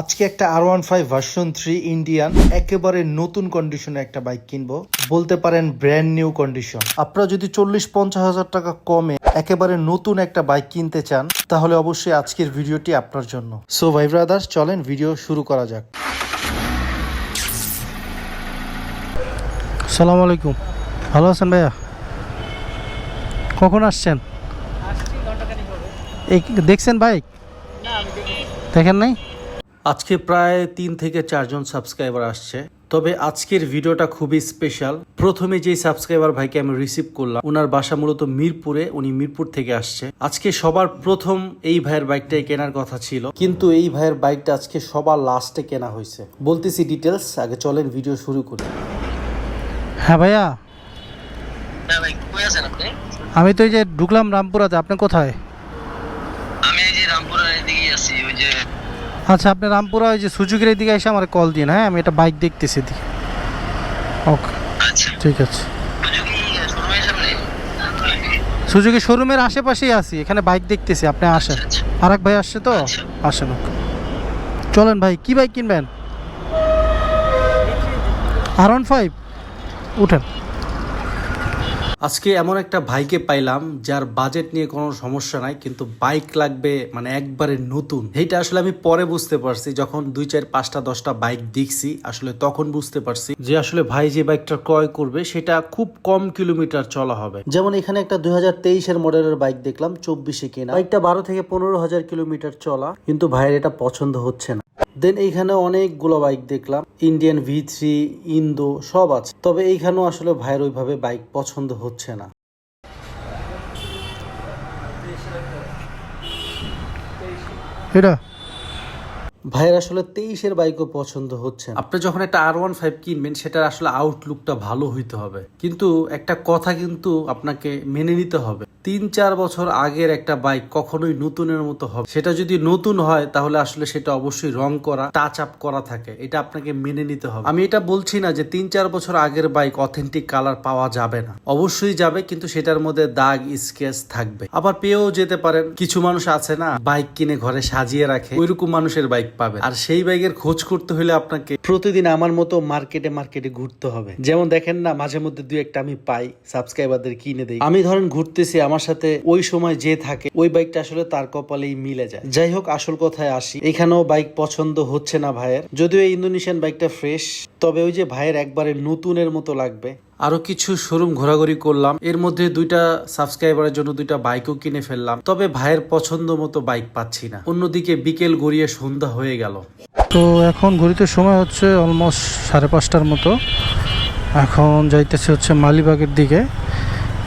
আজকে একটা R one five version three Indian একেবারে নতুন কন্ডিশনে একটা বাইক কিনবো। বলতে পারেন ব্র্যান্ড নিউ কন্ডিশন আপনারা যদি চল্লিশ পঞ্চাশ হাজার টাকা কমে একেবারে নতুন একটা বাইক কিনতে চান তাহলে অবশ্যই আজকের ভিডিওটি আপনার জন্য। সো ভাই ব্রাদার্স চলেন ভিডিও শুরু করা যাক। সালাম আলাইকুম। ভালো আছেন ভাইয়া? কখন আসছেন? এই দেখছেন বাইক দেখেন নাই? আজকে প্রায় তিন থেকে চারজন সাবস্ক্রাইবার আসছে। তবে আজকের ভিডিওটা খুবই স্পেশাল প্রথমে যেই সাবস্ক্রাইবার ভাইকে আমি রিসিভ করলাম ওনার বাসা মূলত মিরপুরে উনি মিরপুর থেকে আসছে। আজকে সবার প্রথম এই ভাইয়ের বাইকটাই কেনার কথা ছিল। কিন্তু এই ভাইয়ের বাইকটা আজকে সবার লাস্টে কেনা হয়েছে। বলতেছি ডিটেলস আগে চলেন ভিডিও শুরু করি। হ্যাঁ ভাইয়া। হ্যাঁ ভাই কই আছেন আপনি? আমি তো এই যে ঢুকলাম রামপুরাতে আপনি কোথায় আমি এই যে রামপুরের এদিকে আছি ওই যে আচ্ছা আপনি রামপুরা ওই যে সুযোগের দিকে এসে আমার কল দিন হ্যাঁ? আমি একটা বাইক দেখতেছি এদিকে। ওকে আচ্ছা। ঠিক আছে। সুজুকি শোরুমের সুযোগের শোরুমের আশেপাশেই আছি এখানে বাইক দেখতেছি আপনি আসেন। আচ্ছা আর এক ভাই আসছে তো? আচ্ছা। আসেন ওকে। চলেন ভাই কি বাইক কিনবেন? আর ওয়ান ফাইভ উঠেন। আজকে এমন একটা ভাইকে পাইলাম যার বাজেট নিয়ে কোনো সমস্যা নাই, কিন্তু বাইক লাগবে মানে একবারে নতুন। এইটা আসলে আমি পরে বুঝতে পারছি, যখন দুই চার পাঁচটা দশটা বাইক দেখছি, আসলে তখন বুঝতে পারছি যে আসলে ভাই যে বাইকটা ক্রয় করবে, সেটা খুব কম কিলোমিটার চলা হবে। যেমন এখানে একটা দুই হাজার তেইশের মডেলের বাইক দেখলাম, চব্বিশে কেনা। বাইকটা বারো থেকে পনেরো হাজার কিলোমিটার চলা, কিন্তু ভাইয়ের এটা পছন্দ হচ্ছে না। দেন এইখানে অনেকগুলো বাইক দেখলাম ইন্ডিয়ান ভি থ্রি ইন্দো সব আছে। তবে এইখানেও আসলে ভাইয়ের ওইভাবে বাইক পছন্দ হচ্ছে না। এটা? ভাইয়ের আসলে তেইশের বাইকও পছন্দ হচ্ছে আপনি যখন একটা আর ওয়ান ফাইভ কিনবেন সেটার আসলে আউটলুকটা ভালো হইতে হবে। কিন্তু একটা কথা কিন্তু আপনাকে মেনে নিতে হবে। তিন চার বছর আগের একটা বাইক কখনোই নতুনের মতো হবে। সেটা যদি নতুন হয়, তাহলে আসলে সেটা অবশ্যই রং করা টাচ আপ করা থাকে। এটা আপনাকে মেনে নিতে হবে। আমি এটা বলছি না যে তিন চার বছর আগের বাইক অথেন্টিক কালার পাওয়া যাবে না। অবশ্যই যাবে, কিন্তু সেটার মধ্যে দাগ স্কেচ থাকবে। আবার পেয়েও যেতে পারেন। কিছু মানুষ আছে না বাইক কিনে ঘরে সাজিয়ে রাখে, ওইরকম মানুষের বাইক পাবে। আর সেই বাইকের খোঁজ করতে হলে আপনাকে প্রতিদিন আমার মতো মার্কেটে মার্কেটে ঘুরতে হবে। যেমন দেখেন না মাঝে মধ্যে দুই একটা আমি পাই সাবস্ক্রাইবারদের কিনে দেই। আমি ধরেন ঘুরতেছি, আমার সাথে ওই সময় যে থাকে, ওই বাইকটা আসলে তার কপালেই মিলে যায়। যাই হোক, আসল কথায় আসি। এখানেও বাইক পছন্দ হচ্ছে না ভাইয়ের। যদিও এই ইন্দোনেশিয়ান বাইকটা ফ্রেশ তবে ওই যে ভাইয়ের একবারে নতুনের মতো লাগবে। আরও কিছু শোরুম ঘোরাঘুরি করলাম। এর মধ্যে দুইটা সাবস্ক্রাইবারের জন্য দুইটা বাইকও কিনে ফেললাম। তবে ভাইয়ের পছন্দ মতো বাইক পাচ্ছি না। অন্যদিকে বিকেল গড়িয়ে সন্ধ্যা হয়ে গেল। তো এখন ঘড়িতে সময় হচ্ছে অলমোস্ট সাড়ে পাঁচটার মতো। এখন যাইতেছে হচ্ছে মালিবাগের দিকে।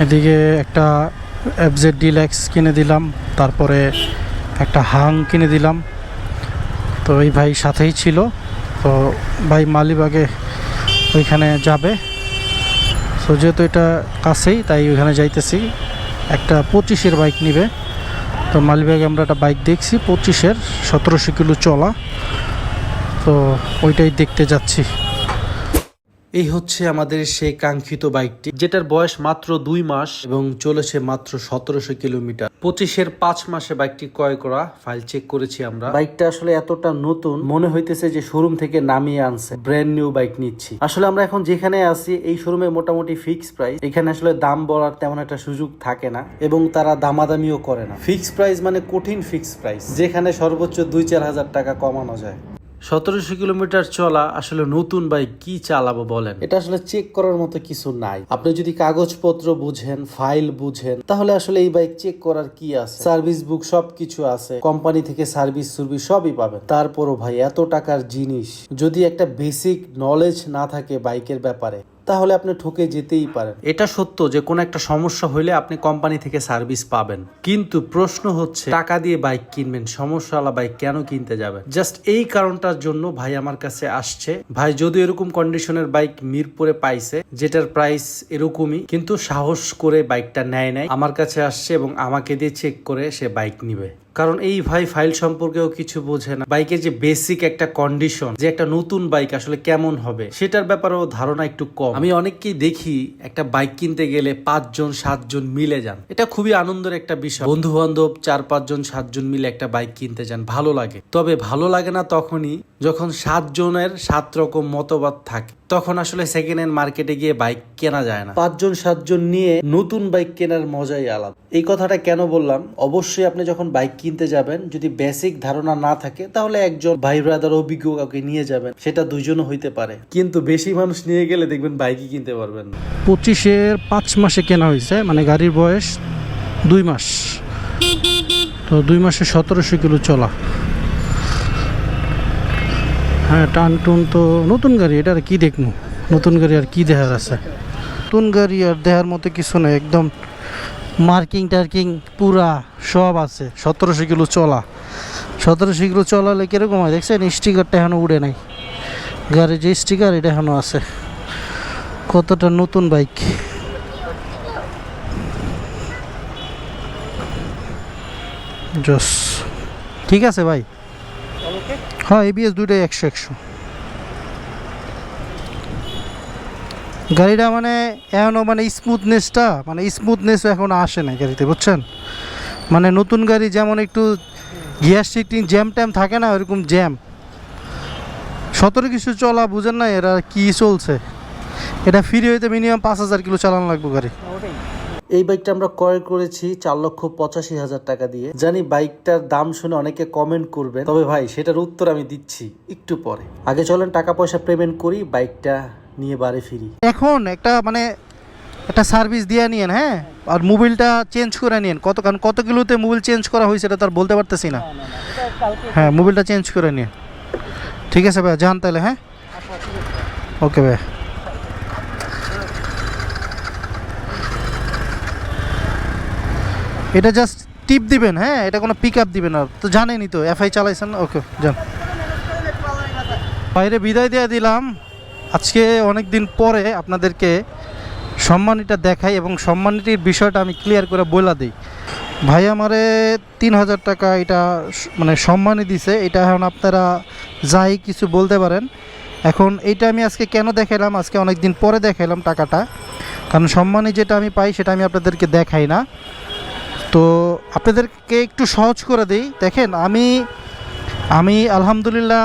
এদিকে একটা এফজেড ডিল্যাক্স কিনে দিলাম, তারপরে একটা হাং কিনে দিলাম। তো এই ভাই সাথেই ছিল। তো ভাই মালিবাগে ওইখানে যাবে। তো যেহেতু এটা কাছেই, তাই ওইখানে যাইতেছি। একটা পঁচিশের বাইক নিবে। তো মালিবাগে আমরা একটা বাইক দেখছি, পঁচিশের, সতেরোশো কিলো চলা। তো ওইটাই দেখতে যাচ্ছি। এই হচ্ছে আমাদের সেই কাঙ্ক্ষিত বাইকটি, যেটার বয়স মাত্র দুই মাস এবং চলেছে মাত্র সতেরোশো কিলোমিটার। পঁচিশের পাঁচ মাসে বাইকটি ক্রয় করা, ফাইল চেক করেছি আমরা। বাইকটা আসলে এতটা নতুন, মনে হইতেছে যে শোরুম থেকে নামিয়ে আনছে। ব্র্যান্ড নিউ বাইক নিচ্ছি। আসলে আমরা এখন যেখানে আছি, এই শোরুমে মোটামুটি ফিক্স প্রাইস। এখানে আসলে দাম বলার তেমন একটা সুযোগ থাকে না এবং তারা দামাদামিও করে না। ফিক্স প্রাইস মানে কঠিন ফিক্স প্রাইস, যেখানে সর্বোচ্চ দুই চার হাজার টাকা কমানো যায়। সতেরোশো কিলোমিটার চলা আসলে নতুন বাইক কি চালাবো বলেন? এটা আসলে চেক করার মতো কিছু নাই। আপনি যদি কাগজপত্র বুঝেন ফাইল বুঝেন, তাহলে আসলে এই বাইক চেক করার কি আছে? সার্ভিস বুক সবকিছু আছে। কোম্পানি থেকে সার্ভিস সুর্ভিস সবই পাবেন। তারপরও ভাই, এত টাকার জিনিস। যদি একটা বেসিক নলেজ না থাকে বাইকের ব্যাপারে তাহলে আপনি ঠকে যেতেই পারেন। এটা সত্য যে কোনো একটা সমস্যা হইলে আপনি কোম্পানি থেকে সার্ভিস পাবেন। কিন্তু প্রশ্ন হচ্ছে, টাকা দিয়ে বাইক কিনবেন, সমস্যাওয়ালা বাইক কেন কিনতে যাবেন? জাস্ট এই কারণটার জন্য ভাই আমার কাছে আসছে। ভাই যদি এরকম কন্ডিশনের বাইক মিরপুরে পাইছে, যেটার প্রাইস এরকমই, কিন্তু সাহস করে বাইকটা নেয় নাই। আমার কাছে আসছে এবং আমাকে দিয়ে চেক করে সে বাইক নিবে। কারণ এই ভাই ফাইল সম্পর্কেও কিছু বোঝে না। বাইকের যে বেসিক একটা কন্ডিশন যে একটা নতুন বাইক আসলে কেমন হবে, সেটার ব্যাপারেও ধারণা একটু কম। আমি অনেককেই দেখি একটা বাইক কিনতে গেলে পাঁচজন, সাতজন মিলে যান। এটা খুবই আনন্দের একটা বিষয়। বন্ধু বান্ধব চার, পাঁচজন, সাতজন মিলে একটা বাইক কিনতে যান, ভালো লাগে। তবে ভালো লাগে না তখনই যখন সাতজনের সাত রকম মতবাদ থাকে। তখন আসলে সেকেন্ড হ্যান্ড মার্কেটে গিয়ে বাইক কেনা যায় না। পাঁচজন সাতজন নিয়ে নতুন বাইক কেনার মজাই আলাদা। এই কথাটা কেন বললাম? অবশ্যই আপনি যখন বাইক কিনতে যাবেন যদি বেসিক ধারণা না থাকে তাহলে একজন ভাই ব্রাদার অভিজ্ঞ কাউকে নিয়ে যাবেন সেটা দুইজনও হইতে পারে। কিন্তু বেশি মানুষ নিয়ে গেলে দেখবেন বাইকই কিনতে পারবেন না। পঁচিশের পাঁচ মাসে কেনা হয়েছে মানে গাড়ির বয়স দুই মাস। তো দুই মাসে সতেরোশো কিলো চলা। হ্যাঁ টান টুন তো নতুন গাড়ি, এটা আর কি দেখব? নতুন গাড়ি আর কি দেখার আছে? নতুন গাড়ি আর দেখার মতো কিছু নেই, একদম মার্কিং টার্কিং পুরা সব আছে, সতেরোশো কিলো চলা। সতেরোশো কিলো চলালে কীরকম হয়? দেখছেন, স্টিকারটা এখনও উড়ে নাই। গাড়ির যে স্টিকার, এটা এখনও আছে। কতটা নতুন বাইক। জস। ঠিক আছে ভাই। হ্যাঁ এবিএস দুইটাই একশো একশো। গাড়িটা মানে এখনও মানে স্মুথনেসটা মানে স্মুথনেস এখন আসে না গাড়িতে, বুঝছেন? মানে নতুন গাড়ি যেমন একটু গিয়ার শিফটিং জ্যাম ট্যাম থাকে না ওরকম জ্যাম সতেরো কিছু চলা, বুঝেন না এরা কি চলছে? এটা ফ্রি হইতে মিনিমাম পাঁচ হাজার কিলো চালানো লাগবে গাড়ি। এই বাইকটা আমরা ক্রয় করেছি চার লক্ষ পঁচাশি হাজার টাকা দিয়ে। জানি বাইকটার দাম শুনে অনেকে কমেন্ট করবে তবে ভাই, সেটার উত্তর আমি দিচ্ছি একটু পরে। আগে চলেন, টাকা পয়সা পেমেন্ট করি, বাইকটা নিয়ে বাড়ি ফিরি। এখন একটা মানে একটা সার্ভিস দিয়ে নিয়েন হ্যাঁ? আর মোবিলটা চেঞ্জ করে নিন কত, কারণ কত কিলোতে মোবিল চেঞ্জ করা হয়েছে এটা তার বলতে পারতেছি না। হ্যাঁ মোবিলটা চেঞ্জ করে নিন ঠিক আছে ভাই যান তাহলে হ্যাঁ? ওকে ভাই এটা জাস্ট টিপ দিবেন হ্যাঁ? এটা কোনো পিক আপ দিবেন আর তো জানেনই তো এফআই চালাইছেন? ওকে যান। বাইরে বিদায় দিয়ে দিলাম। আজকে অনেক দিন পরে আপনাদেরকে সম্মানীটা দেখাই এবং সম্মানীটির বিষয়টা আমি ক্লিয়ার করে বলে দিই। ভাই আমারে তিন হাজার টাকা এটা মানে সম্মানই দিছে। এটা এখন আপনারা যাই কিছু বলতে পারেন। এখন এইটা আমি আজকে কেন দেখাইলাম? আজকে অনেক দিন পরে দেখাইলাম টাকাটা। কারণ সম্মানী যেটা আমি পাই সেটা আমি আপনাদেরকে দেখাই না। তো আপনাদেরকে একটু সহজ করে দিই। দেখেন, আমি আমি আলহামদুলিল্লাহ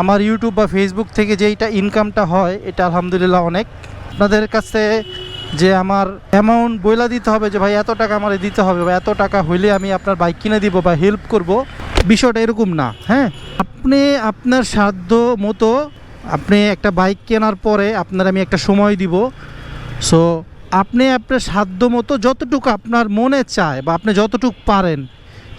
আমার ইউটিউব বা ফেসবুক থেকে যেইটা ইনকামটা হয়, এটা আলহামদুলিল্লাহ অনেক। আপনাদের কাছে যে আমার অ্যামাউন্ট বইলা দিতে হবে যে, ভাই, এত টাকা আমার দিতে হবে বা এত টাকা হইলে আমি আপনার বাইক কিনে দিব বা হেল্প করব, বিষয়টা এরকম না হ্যাঁ? আপনি আপনার সাধ্য মতো আপনি একটা বাইক কেনার পরে আপনার আমি একটা সময় দিব। সো আপনি আপনার সাধ্য মতো যতটুকু আপনার মনে চায় বা আপনি যতটুকু পারেন,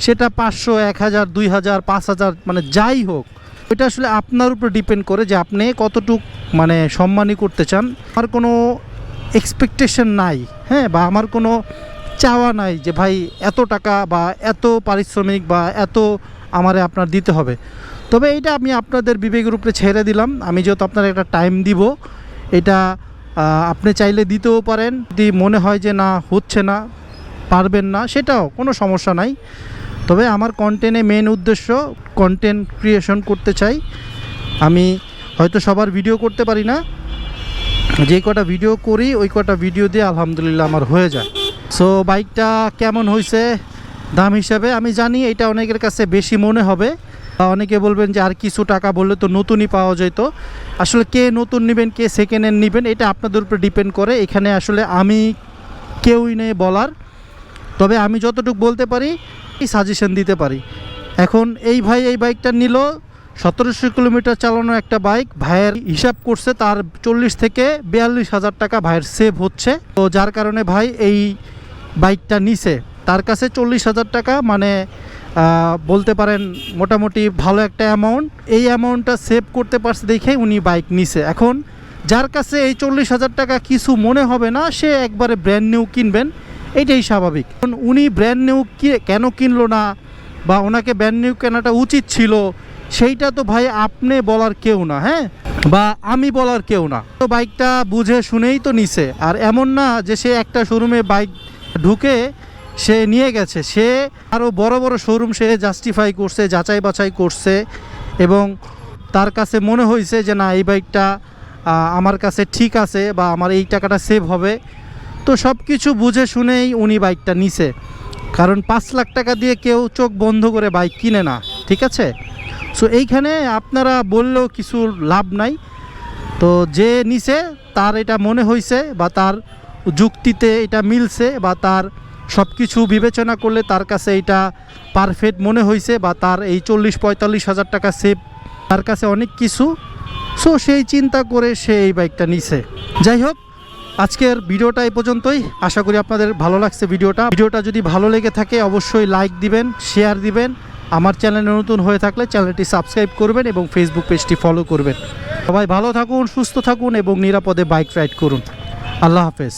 সেটা পাঁচশো, এক হাজার, দুই হাজার, পাঁচ হাজার মানে যাই হোক, এটা আসলে আপনার উপর ডিপেন্ড করে যে আপনি কতটুক মানে সম্মানই করতে চান। আমার কোনো এক্সপেকটেশন নাই হ্যাঁ বা আমার কোনো চাওয়া নাই যে ভাই এত টাকা বা এত পারিশ্রমিক বা এত আমারে আপনার দিতে হবে। তবে এটা আমি আপনাদের বিবেকের উপরে ছেড়ে দিলাম। আমি যেহেতু আপনার একটা টাইম দিব, এটা আপনি চাইলে দিতেও পারেন। যদি মনে হয় যে না, হচ্ছে না, পারবেন না, সেটাও কোনো সমস্যা নাই। তবে আমার কন্টেন্টে মেন উদ্দেশ্য কন্টেন্ট ক্রিয়েশন করতে চাই। আমি হয়তো সবার ভিডিও করতে পারি না। যে কটা ভিডিও করি, ওই কটা ভিডিও দিয়ে আলহামদুলিল্লাহ আমার হয়ে যায়। সো বাইকটা কেমন হয়েছে দাম হিসাবে আমি জানি, এটা অনেকের কাছে বেশি মনে হবে। অনেকে বলবেন যে আর কিছু টাকা বললে তো নতুনই পাওয়া যেত। আসলে কে নতুন নেবেন, কে সেকেন্ড হ্যান্ড নেবেন, এটা আপনাদের উপর ডিপেন্ড করে। এখানে আসলে আমি কেউই নেই বলার। তবে আমি যতটুকু বলতে পারি, এই সাজেশন দিতে পারি। এখন এই ভাই এই বাইকটা নিল, সতেরোশো কিলোমিটার চালানো একটা বাইক ভাইয়ের হিসাব করছে তার চল্লিশ থেকে বিয়াল্লিশ হাজার টাকা ভাইয়ের সেভ হচ্ছে। তো যার কারণে ভাই এই বাইকটা নিছে। তার কাছে চল্লিশ হাজার টাকা মানে বলতে পারেন মোটামুটি ভালো একটা অ্যামাউন্ট এই অ্যামাউন্টটা সেভ করতে পারছে দেখে উনি বাইক নিছে। এখন যার কাছে এই চল্লিশ হাজার টাকা কিছু মনে হবে না, সে একবারে ব্র্যান্ড নিউ কিনবেন, এটাই স্বাভাবিক। উনি ব্র্যান্ড নিউ কেন কিনলো না, বা ওনাকে ব্র্যান্ড নিউ কেনাটা উচিত ছিল, সেইটা তো ভাই আপনি বলার কেউ না হ্যাঁ? বা আমি বলার কেউ না। তো বাইকটা বুঝে শুনেই তো নিছে। আর এমন না যে সে একটা শোরুমে বাইক ঢুকে সে নিয়ে গেছে। সে আরও বড় বড় শোরুম সে জাস্টিফাই করছে, যাচাই বাছাই করছে এবং তার কাছে মনে হয়েছে যে, না, এই বাইকটা আমার কাছে ঠিক আছে বা আমার এই টাকাটা সেভ হবে। তো সব কিছু বুঝে শুনেই উনি বাইকটা নিছে। কারণ পাঁচ লাখ টাকা দিয়ে কেউ চোখ বন্ধ করে বাইক কিনে না, ঠিক আছে? সো এইখানে আপনারা বললেও কিছু লাভ নাই। তো যে নিছে, তার এটা মনে হয়েছে বা তার যুক্তিতে এটা মিলছে বা তার সব কিছু বিবেচনা করলে তার কাছে এটা পারফেক্ট মনে হয়েছে বা তার এই চল্লিশ পঁয়তাল্লিশ হাজার টাকা সেভ তার কাছে অনেক কিছু। সো সেই চিন্তা করে সে এই বাইকটা নিছে। যাই হোক, আজকের ভিডিওটা এই পর্যন্তই। আশা করি আপনাদের ভালো লাগছে ভিডিওটা। ভিডিওটা যদি ভালো লেগে থাকে, অবশ্যই লাইক দিবেন শেয়ার দিবেন। আমার চ্যানেলে নতুন হয়ে থাকলে চ্যানেলটি সাবস্ক্রাইব করবেন এবং ফেসবুক পেজটি ফলো করবেন। সবাই ভালো থাকুন, সুস্থ থাকুন এবং নিরাপদে বাইক রাইড করুন। আল্লাহ হাফেজ।